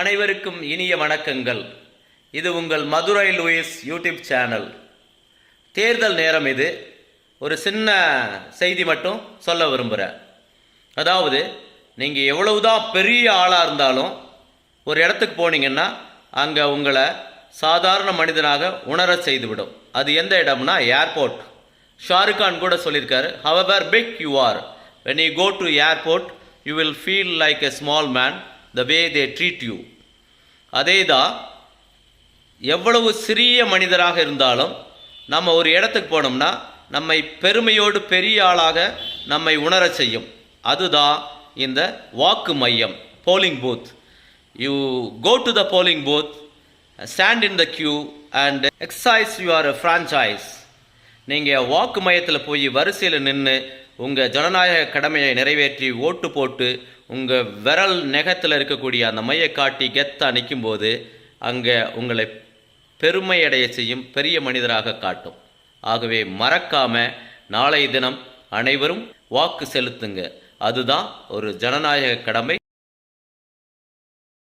அனைவருக்கும் இனிய வணக்கங்கள். இது உங்கள் மதுரை லூயிஸ் யூடியூப் சேனல். தேர்தல் நேரம் இது. ஒரு சின்ன செய்தி மட்டும் சொல்ல விரும்புகிறேன் அதாவது நீங்கள் எவ்வளவுதான் பெரிய ஆளாக இருந்தாலும் ஒரு இடத்துக்கு போனீங்கன்னா அங்கே உங்களை சாதாரண மனிதனாக உணரச் செய்துவிடும். அது எந்த இடம்னா ஏர்போர்ட் ஷாருக் கான் கூட சொல்லியிருக்காரு however big you are when you go to airport you will feel like a small man the way they treat you அதே தான் எவ்வளவு சிறிய மனிதராக இருந்தாலும் நம்ம ஒரு இடத்துக்கு போனோம்னா நம்மை பெருமையோடு பெரிய ஆளாக நம்மை உணரச் செய்யும். அதுதான் இந்த வாக்கு மையம் polling booth you go to the polling booth stand in the queue and exercise your franchise நீங்கள் வாக்கு மையத்தில் போய் வரிசையில் நின்று உங்கள் ஜனநாயக கடமையை நிறைவேற்றி ஓட்டு போட்டு உங்கள் விரல் நெகத்தில் இருக்கக்கூடிய அந்த மையை காட்டி கெத்தாக நிற்கும்போது அங்கே உங்களை பெருமையடைய செய்யும் பெரிய மனிதராக காட்டும். ஆகவே மறக்காம நாளைய தினம் அனைவரும் வாக்கு செலுத்துங்க. அதுதான் ஒரு ஜனநாயக கடமை.